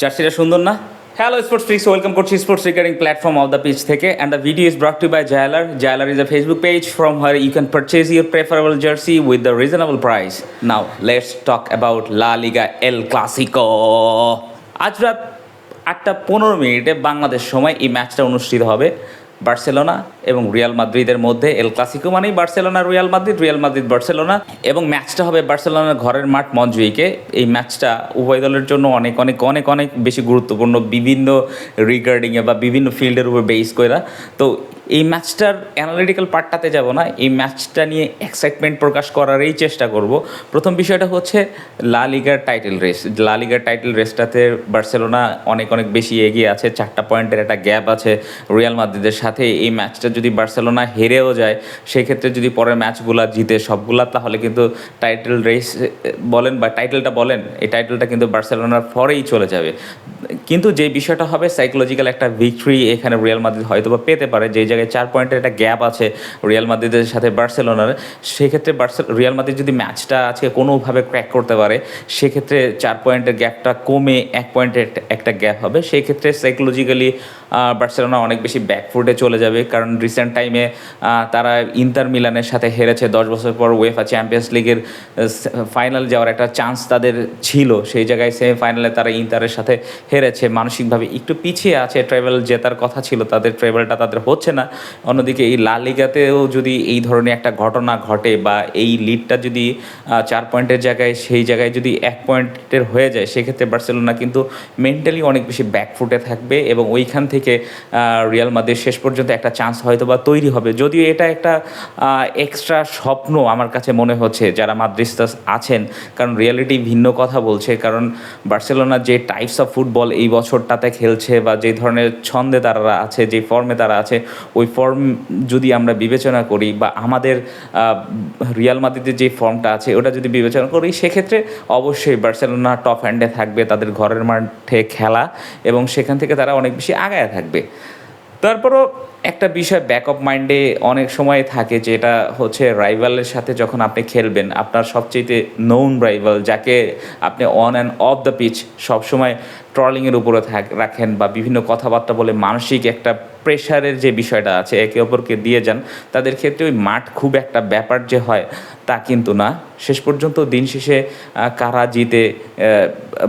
জার্সিটা সুন্দর না? Hello sports freaks welcome করছি sports regarding platform of the pitch থেকে and the video is brought to by জায়ালার জায়ালার is a Facebook page from where you can purchase your preferable jersey with the reasonable price now let's talk about La Liga El Clasico আজ রাত আটটা পনেরো মিনিটে বাংলাদেশ সময় এই ম্যাচটা অনুষ্ঠিত হবে। বার্সেলোনা এবং রিয়াল মাদ্রিদের মধ্যে এল ক্লাসিকো মানেই Barcelona Real Madrid Real Madrid Barcelona এবং ম্যাচটা হবে বার্সেলোনার ঘরের মাঠ মঞ্জুইকে এই ম্যাচটা উভয় দলের জন্য অনেক অনেক অনেক অনেক বেশি গুরুত্বপূর্ণ বিভিন্ন রিগার্ডিংয়ে বা বিভিন্ন ফিল্ডের উপর বেস করে তো এই ম্যাচটার অ্যানালিটিক্যাল পার্টটাতে যাব না, এই ম্যাচটা নিয়ে এক্সাইটমেন্ট প্রকাশ করারই চেষ্টা করব। প্রথম বিষয়টা হচ্ছে লা লিগার টাইটেল রেস লা লিগার টাইটেল রেসটাতে বার্সেলোনা অনেক অনেক বেশি এগিয়ে আছে, চারটা পয়েন্টের একটা গ্যাপ আছে রিয়াল মাদ্রিদের সাথে। এই ম্যাচটা যদি বার্সেলোনা হেরেও যায়, সেক্ষেত্রে যদি পরের ম্যাচগুলো জিতে সবগুলা, তাহলে কিন্তু টাইটেল রেস বলেন বা টাইটেলটা বলেন, এই টাইটেলটা কিন্তু বার্সেলোনার পরেই চলে যাবে। কিন্তু যে বিষয়টা হবে সাইকোলজিক্যাল একটা ভিক্টরি এখানে রিয়াল মাদ্রিদ হয়তো বা পেতে পারে, যে জায়গায় চার পয়েন্টের একটা গ্যাপ আছে রিয়াল মাদ্রিদের সাথে বার্সেলোনার। সেক্ষেত্রে বার্সেল রিয়াল মাদ্রিদ যদি ম্যাচটা আজকে কোনোভাবে ক্র্যাক করতে পারে, সেক্ষেত্রে চার পয়েন্টের গ্যাপটা কমে এক পয়েন্টের একটা গ্যাপ হবে। সেই ক্ষেত্রে সাইকোলজিক্যালি বার্সেলোনা অনেক বেশি ব্যাকফুটে চলে যাবে। কারণ রিসেন্ট টাইমে তারা ইন্টার মিলানের সাথে হেরেছে। দশ বছর পর ওয়েফা চ্যাম্পিয়ন্স লিগের ফাইনাল যাওয়ার একটা চান্স তাদের ছিল। সেই জায়গায় সেমিফাইনালে তারা ইন্টারের সাথে হেরেছে। মানসিকভাবে একটু পিছিয়ে আছে। ট্রাভেল জেতার কথা ছিল। তাদের ট্রাভেলটা তাদের হচ্ছে না। অন্যদিকে এই লা লিগাতেও যদি এই ধরনের একটা ঘটনা ঘটে বা এই লিডটা যদি চার পয়েন্টের জায়গায়, সেই জায়গায় যদি এক পয়েন্টের হয়ে যায়, সেক্ষেত্রে বার্সেলোনা কিন্তু মেন্টালি অনেক বেশি ব্যাকফুটে থাকবে এবং ওইখান থেকে রিয়াল মাদ্রিদ শেষ পর্যন্ত একটা চান্স হয়তো বা তৈরি হবে। যদিও এটা একটা এক্সট্রা স্বপ্ন আমার কাছে মনে হচ্ছে যারা মাদ্রিস্তাস আছেন, কারণ রিয়ালিটি ভিন্ন কথা বলছে, কারণ বার্সেলোনা যে টাইপস অফ ফুটবল এই বছরটাতে খেলছে বা যে ধরনের ছন্দে তারা আছে, যে ফর্মে তারা আছে ওই ফর্ম যদি আমরা বিবেচনা করি বা আমাদের রিয়াল মাদ্রিদের যে ফর্মটা আছে ওটা যদি বিবেচনা করি, সেক্ষেত্রে অবশ্যই বার্সেলোনা টপ হ্যান্ডে থাকবে, তাদের ঘরের মাঠে খেলা এবং সেখান থেকে তারা অনেক বেশি আগায় থাকবে। তারপরও একটা বিষয় ব্যাক অফ মাইন্ডে অনেক সময় থাকে যেটা হচ্ছে রাইভালের সাথে যখন আপনি খেলবেন, আপনার সবচেয়ে নোন রাইভাল যাকে আপনি on and off the pitch সবসময় ট্রলিংয়ের উপরে থাক, রাখেন বা বিভিন্ন কথাবার্তা বলে মানসিক একটা প্রেশারের যে বিষয়টা আছে, একে অপরকে দিয়ে যান, তাদের ক্ষেত্রে ওই মাঠ খুব একটা ব্যাপার যে হয় তা কিন্তু না। শেষ পর্যন্ত দিন শেষে কারা জিতে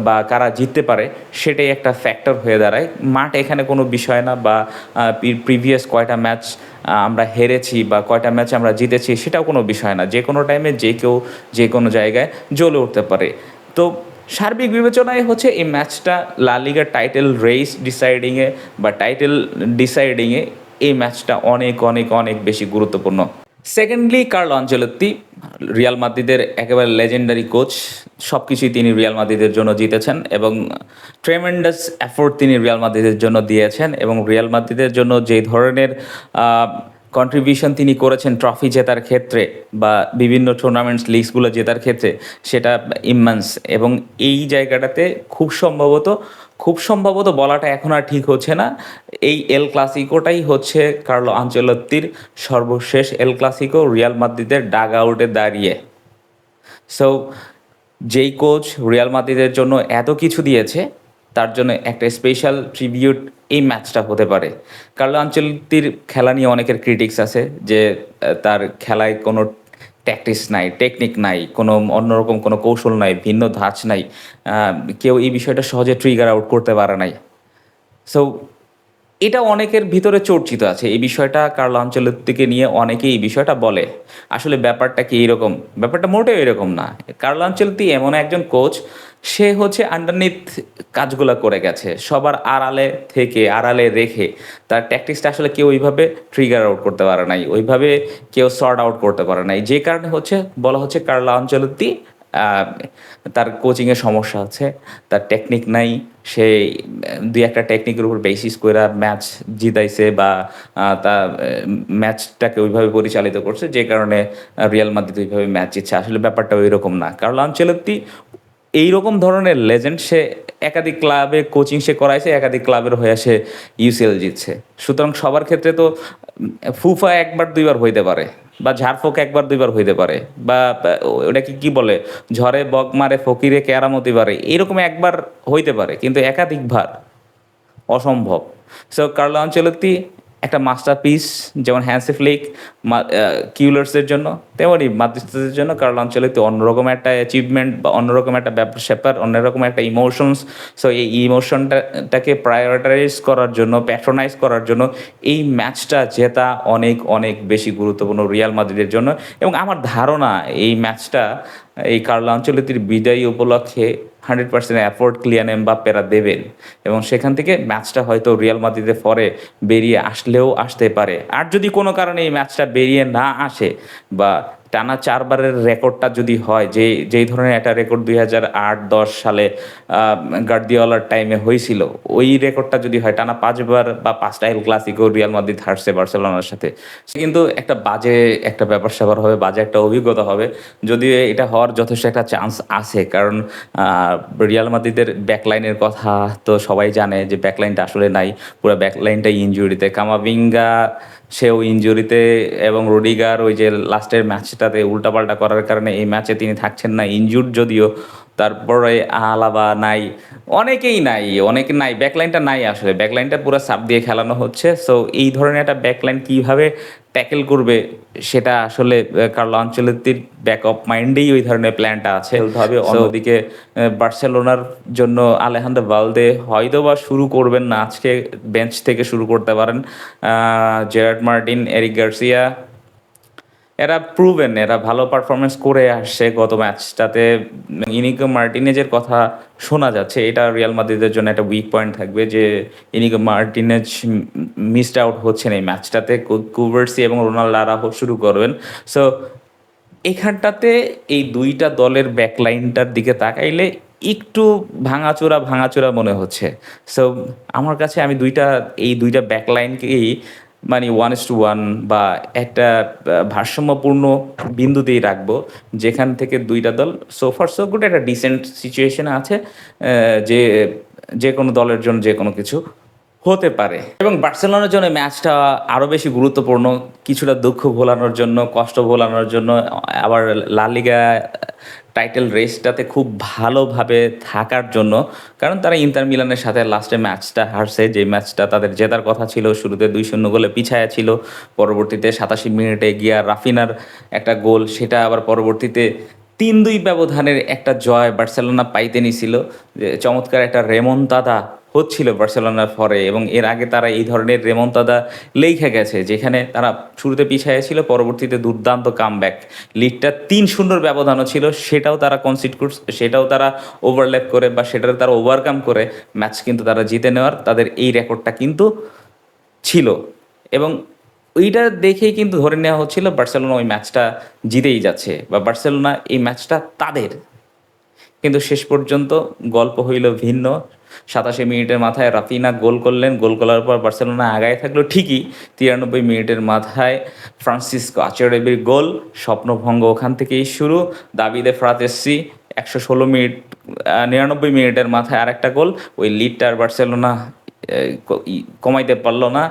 বা কারা জিততে পারে সেটাই একটা ফ্যাক্টর হয়ে দাঁড়ায়। মাঠ এখানে কোনো বিষয় না বা প্রিভিয়াস কয়টা ম্যাচ আমরা হেরেছি বা কয়টা ম্যাচ আমরা জিতেছি সেটাও কোনো বিষয় না। যে কোনো টাইমে যে কেউ, যে কোনো জায়গায় জ্বলে উঠতে পারে। তো সার্বিক বিবেচনায় হচ্ছে এই ম্যাচটা লা লিগার টাইটেল রেস ডিসাইডিংয়ে বা টাইটেল ডিসাইডিংয়ে এই ম্যাচটা অনেক অনেক অনেক বেশি গুরুত্বপূর্ণ। সেকেন্ডলি কার্ল অঞ্চলত্তি রিয়াল মাদ্রিদের একেবারে লেজেন্ডারি কোচ সব কিছুই তিনি রিয়াল মাদ্রিদের জন্য জিতেছেন এবং ট্রেমেন্ডাস এফোর্ট তিনি রিয়াল মাদ্রিদের জন্য দিয়েছেন এবং রিয়াল মাদ্রিদের জন্য যে ধরনের কন্ট্রিবিউশন তিনি করেছেন ট্রফি জেতার ক্ষেত্রে বা বিভিন্ন টুর্নামেন্টস লিগসগুলো জেতার ক্ষেত্রে, সেটা ইম্মান্স এবং এই জায়গাটাতে খুব সম্ভবত খুব সম্ভবত বলাটা এখন আর ঠিক হচ্ছে না। এই এল ক্লাসিকোটাই হচ্ছে কার্লো আঞ্চলত্তির সর্বশেষ এল ক্লাসিকো রিয়াল মাদ্রিদের ডাগ আউটে দাঁড়িয়ে। সো যেই কোচ রিয়াল মাদ্রিদের জন্য এত কিছু দিয়েছে তার জন্য একটা স্পেশাল ট্রিবিউট এই ম্যাচটা হতে পারে। কার্লো আঞ্চলিকটির খেলা নিয়ে অনেকের ক্রিটিক্স আছে যে তার খেলায় কোনো ট্যাকটিক্স নাই টেকনিক নাই, কোনো অন্যরকম কোনো কৌশল নাই, ভিন্ন ধাঁচ নাই কেউ এই বিষয়টা সহজে ট্রিগার আউট করতে পারে নাই। সো এটা অনেকের ভিতরে চর্চিত আছে। এই বিষয়টা কার্ল আঞ্চলিককে নিয়ে অনেকেই এই বিষয়টা বলে। আসলে ব্যাপারটা কি এরকম? ব্যাপারটা মোটেও এরকম না। কার্ল আঞ্চলিক এমন একজন কোচ? সে হচ্ছে আন্ডারনিথ কাজগুলো করে গেছে। সবার আড়ালে থেকে, আড়ালে রেখে তার ট্যাকটিক্সটা আসলে কেউ ওইভাবে ট্রিগার আউট করতে পারে নাই। ওইভাবে কেউ সর্ট আউট করতে পারে নাই। যে কারণে হচ্ছে, বলা হচ্ছে কার্লা অঞ্চলতি তার কোচিংয়ে সমস্যা আছে, তার টেকনিক নাই, সে দুই একটা টেকনিকের উপর বেসিস করে ম্যাচ জিতাইছে বা তা ম্যাচটাকে ওইভাবে পরিচালিত করছে, যে কারণে রিয়াল মাদ্রিদ ওইভাবে ম্যাচ জিতছে। আসলে ব্যাপারটা ওই রকম না। কারণ আঞ্চলত্তি এইরকম ধরনের লেজেন্ড সে একাধিক ক্লাবে কোচিং সে করাইছে, একাধিক ক্লাবের হয়ে সে ইউসিএল জিতছে। সুতরাং সবার ক্ষেত্রে তো ফুফা একবার দুইবার হইতে পারে বা ঝাড়ফোক একবার দুইবার হইতে পারে বা ওটা ওটাকে কি বলে, ঝড়ে বক মারে ফকিরে ক্যারাম হতে পারে এরকম একবার হইতে পারে, কিন্তু একাধিকবার অসম্ভব। সো কার্লা আঞ্চলতি একটা মাস্টারপিস যেমন হ্যান্সি ফ্লিক কিউলার্সের জন্য তেমনই মাদ্রিস্তাদের জন্য কার্লো আঞ্চলতি অন্যরকম একটা অ্যাচিভমেন্ট বা অন্যরকম একটা ব্যাপার স্যাপার অন্যরকম একটা ইমোশনস সো এই ইমোশনটাকে প্রায়োরিটাইজ করার জন্য প্যাট্রোনাইজ করার জন্য, এই ম্যাচটা জেতা অনেক অনেক বেশি গুরুত্বপূর্ণ রিয়াল মাদ্রিদের জন্য। এবং আমার ধারণা, এই ম্যাচটা এই কার্লো আঞ্চলিতির বিদায়ী উপলক্ষে হান্ড্রেড পার্সেন্ট অ্যাফোর্ড ক্লিয়ান এমবাপ্পেরা দেবেন। এবং সেখান থেকে ম্যাচটা হয়তো রিয়াল মাদ্রিদের পরে বেরিয়ে আসলেও আসতে পারে। আর যদি কোনো কারণে এই ম্যাচটা বেরিয়ে না আসে বা টানা চারবারের রেকর্ডটা যদি হয়, যে, যেই ধরনের একটা রেকর্ড দুই হাজার আট, দশ সালে গার্দিওয়ালার টাইমে হয়েছিল, ওই রেকর্ডটা যদি হয়, টানা পাঁচবার বা পাঁচটা এল ক্লাসিকো রিয়াল মাদ্রিদ হারছে বার্সেলোনার সাথে, সে কিন্তু একটা বাজে একটা ব্যাপার স্যাপার হবে, বাজে একটা অভিজ্ঞতা হবে। যদিও এটা হওয়ার যথেষ্ট একটা চান্স আছে, কারণ রিয়াল মাদ্রিদের ব্যাকলাইনের কথা তো সবাই জানে যে ব্যাকলাইনটা আসলে নাই, পুরো ব্যাকলাইনটাই ইনজুরিতে কামাভিঙ্গা সেও ইঞ্জুরিতে এবং রোডিগার ওই যে লাস্টের ম্যাচটাতে উল্টাপাল্টা করার কারণে এই ম্যাচে তিনি থাকছেন না। ইনজুর যদিও তারপরে আলাবা নাই অনেকেই নাই অনেকে নাই ব্যাকলাইনটা নাই আসলে ব্যাকলাইনটা পুরো সাপ দিয়ে খেলানো হচ্ছে। সো এই ধরনের একটা ব্যাকলাইন কীভাবে ট্যাকেল করবে সেটা আসলে কার্লো আঞ্চলিকটির ব্যাক অফ মাইন্ডেই ওই ধরনের প্ল্যানটা আছে। ভাবে অন্যদিকে বার্সেলোনার জন্য আলেহান্দ্র বালদে হয়তো বা শুরু করবেন না আজকে বেঞ্চ থেকে শুরু করতে পারেন। জেরার্ড মার্টিন এরিক গার্সিয়া এরা প্রুভেন এরা ভালো পারফরমেন্স করে আসছে গত ম্যাচটাতে ইনিকো মার্টিনেজের কথা শোনা যাচ্ছে, এটা রিয়াল মাদ্রিদের জন্য একটা উইক পয়েন্ট থাকবে যে ইনিকো মার্টিনেজ মিসড আউট হচ্ছেন এই ম্যাচটাতে কুভার্সি এবং রোনাল্ডো আরাহো শুরু করবেন। সো এখানটাতে এই দুইটা দলের ব্যাকলাইনটার দিকে তাকাইলে একটু ভাঙাচোরা ভাঙাচোরা মনে হচ্ছে। সো আমার কাছে আমি দুইটা, এই দুইটা ব্যাকলাইনকেই মানে ওয়ান ইস টু ওয়ান বা একটা ভারসাম্যপূর্ণ বিন্দুতেই রাখব যেখান থেকে দুইটা দল সোফার সো গুড একটা ডিসেন্ট সিচুয়েশনে আছে যে যে কোনো দলের জন্য যে কোনো কিছু হতে পারে। এবং বার্সেলোনার জন্য ম্যাচটা আরও বেশি গুরুত্বপূর্ণ, কিছুটা দুঃখ ভোলানোর জন্য, কষ্ট ভোলানোর জন্য, আবার লালিগা টাইটেল রেসটাতে খুব ভালোভাবে থাকার জন্য। কারণ তারা ইন্টার মিলানের সাথে লাস্টে ম্যাচটা হারছে, যে ম্যাচটা তাদের জেতার কথা ছিল, শুরুতে দুই শূন্য গোলে পিছায়া ছিল, পরবর্তীতে সাতাশি মিনিটে গিয়া রাফিনার একটা গোল, সেটা আবার পরবর্তীতে তিন দুই ব্যবধানের একটা জয় বার্সেলোনা পাইতে নিছিল। যে চমৎকার একটা রেমনতাদা হচ্ছিল বার্সেলোনার ফরে এবং এর আগে তারা এই ধরনের রেমনতাদা লেখে গেছে, যেখানে তারা শুরুতে পিছিয়ে ছিল, পরবর্তীতে দুর্দান্ত কামব্যাক লিগটা তিন শূন্যর ব্যবধানও ছিল, সেটাও তারা কনসিড করছে সেটাও তারা ওভারল্যাপ করে বা সেটার তারা ওভারকাম করে ম্যাচ কিন্তু তারা জিতে নেওয়ার তাদের এই রেকর্ডটা কিন্তু ছিল। এবং ওইটা দেখেই কিন্তু ধরে নেওয়া হচ্ছিল বার্সেলোনা ওই ম্যাচটা জিতেই যাচ্ছে বা বার্সেলোনা এই ম্যাচটা তাদের। কিন্তু শেষ পর্যন্ত গল্প হইল ভিন্ন সাতাশি মিনিটের মাথায় রাফিনা গোল করলেন, গোল করার পর বার্সেলোনা আগায় থাকল ঠিকই। তিরানব্বই মিনিটের মাথায় ফ্রান্সিসকো আচেরেবির গোল, স্বপ্নভঙ্গ ওখান থেকেই শুরু। দাবিদে ফ্রাতেসি একশো ষোলো মিনিট নিরানব্বই মিনিটের মাথায় আরেকটা গোল। ওই লিডটা আর বার্সেলোনা কমাইতে পারল না।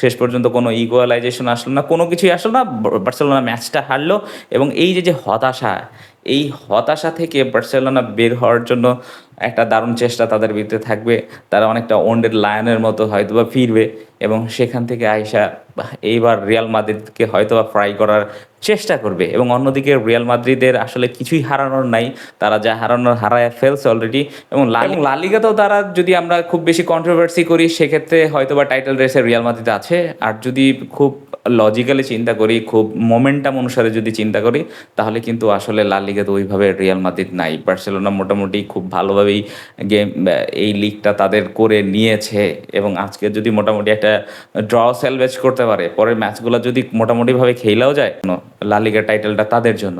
শেষ পর্যন্ত কোনো ইকুয়ালাইজেশন আসলো না, কোনো কিছুই আসলো না। বার্সেলোনা ম্যাচটা হারলো এবং এই যে যে হতাশা এই হতাশা থেকে বার্সেলোনা বের হওয়ার জন্য একটা দারুণ চেষ্টা তাদের ভিতরে থাকবে। তারা অনেকটা ওন্ডের লায়নের মতো হয়তো বা ফিরবে। এবং সেখান থেকে আইসা এইবার রিয়াল মাদ্রিদকে হয়তোবা ফ্রাই করার চেষ্টা করবে এবং অন্যদিকে রিয়াল মাদ্রিদের আসলে কিছুই হারানোর নাই, তারা যা হারানোর হারায় ফেলছে অলরেডি এবং লালিগাতেও তারা যদি আমরা খুব বেশি কন্ট্রোভার্সি করি, সেক্ষেত্রে হয়তো বা টাইটেল রেসে রিয়াল মাদ্রিদ আছে। আর যদি খুব লজিক্যালি চিন্তা করি, খুব মোমেন্টাম অনুসারে যদি চিন্তা করি, তাহলে কিন্তু আসলে লা লিগাতে ওইভাবে রিয়াল মাদ্রিদ নাই। বার্সেলোনা মোটামুটি খুব ভালোভাবেই গেম এই লিগটা তাদের করে নিয়েছে এবং আজকে যদি মোটামুটি একটা ড্র সেলভেজ করতে পারে। পরের ম্যাচগুলো যদি মোটামুটিভাবে খেলাও যায় লালিগার টাইটেলটা তাদের জন্য।